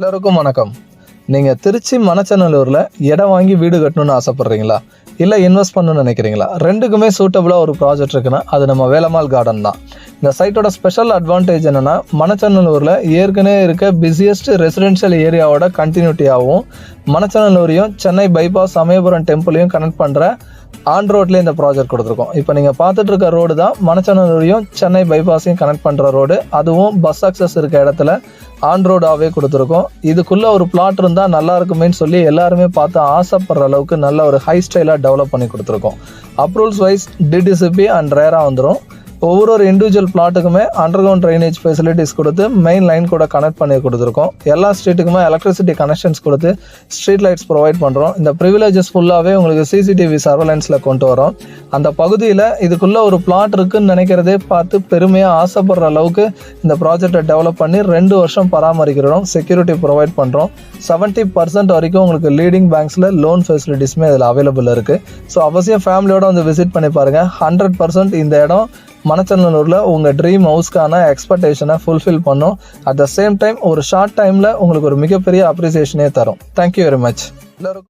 எல்லோருக்கும் வணக்கம். நீங்கள் திருச்சி மணச்சநல்லூரில் இடம் வாங்கி வீடு கட்டணும்னு ஆசைப்பட்றீங்களா? இல்லை இன்வெஸ்ட் பண்ணணும்னு நினைக்கிறீங்களா? ரெண்டுக்குமே சூட்டபுளாக ஒரு ப்ராஜெக்ட் இருக்குன்னா அது நம்ம வேலம்மாள் கார்டன் தான். இந்த சைட்டோட ஸ்பெஷல் அட்வான்டேஜ் என்னென்னா மணச்சநல்லூரில் ஏற்கனவே இருக்க பிஸியஸ்ட் ரெசிடென்ஷியல் ஏரியாவோட கண்டினியூட்டியாகவும் மணச்சநல்லூரையும் சென்னை பைபாஸ் சமயபுரம் டெம்பிளையும் கனெக்ட் பண்ணுற ஆன் ரோட்லேயே இந்த ப்ராஜெக்ட் கொடுத்துருக்கோம். இப்போ நீங்கள் பார்த்துட்டு இருக்க ரோடு தான் மணச்சநல்லூரையும் சென்னை பைபாஸையும் கனெக்ட் பண்ணுற ரோடு அதுவும் பஸ் அக்சஸ் இருக்க இடத்துல ஆன் ரோடாகவே கொடுத்துருக்கோம். இதுக்குள்ளே ஒரு பிளாட் இருந்தால் நல்லா இருக்குமேன்னு சொல்லி எல்லாருமே பார்த்து ஆசைப்படுற அளவுக்கு நல்ல ஒரு ஹை ஸ்டைலாக டெவலப் பண்ணி கொடுத்துருக்கோம். அப்ரூவல்ஸ் வைஸ் டிடிசிபி அண்ட் ரேராக வந்துடும் ஒவ்வொரு ஒரு இண்டிவிஜுவல் பிளாட்டுக்குமே அண்டர் கிரவுண்ட் ட்ரைனேஜ் ஃபெசிலிட்டிஸ் கொடுத்து மெயின் லைன் கூட கனெக்ட் பண்ணி கொடுத்துருக்கோம். எல்லா ஸ்ட்ரீட்டுக்குமே எலக்ட்ரிசிட்டி கனெக்ஷன்ஸ் கொடுத்து ஸ்ட்ரீட் லைட்ஸ் ப்ரொவைட் பண்ணுறோம் இந்த ப்ரிவிலேஜஸ் ஃபுல்லாகவே உங்களுக்கு சிசிடிவி சர்வலன்ஸில் கொண்டு வரோம். அந்த பகுதியில் இதுக்குள்ளே ஒரு பிளாட் இருக்குன்னு நினைக்கிறதே பார்த்து பெருமையாக ஆசைப்படுற அளவுக்கு இந்த ப்ராஜெக்டை டெவலப் பண்ணி ரெண்டு வருஷம் பராமரிக்கிறோம். செக்யூரிட்டி ப்ரொவைட் பண்ணுறோம் செவன்ட்டி பர்சன்ட் வரைக்கும் உங்களுக்கு லீடிங் பேங்க்ஸில் லோன் ஃபெசிலிட்டிஸுமே இதில் அவைலபிள் இருக்குது ஸோ அவசியம் ஃபேமிலியோடு வந்து விசிட் பண்ணி பாருங்கள் ஹண்ட்ரட் பர்சன்ட் இந்த இடம் மணச்சநல்லூரில் உங்கள் ட்ரீம் ஹவுஸ்க்கான எக்ஸ்பெக்டேஷனை ஃபுல்ஃபில் பண்ணும். அட் த சேம் டைம் ஒரு ஷார்ட் டைமில் உங்களுக்கு ஒரு மிகப்பெரிய அப்ரிசியேஷனே தரும். தேங்க்யூ வெரி மச் எல்லாருக்கும்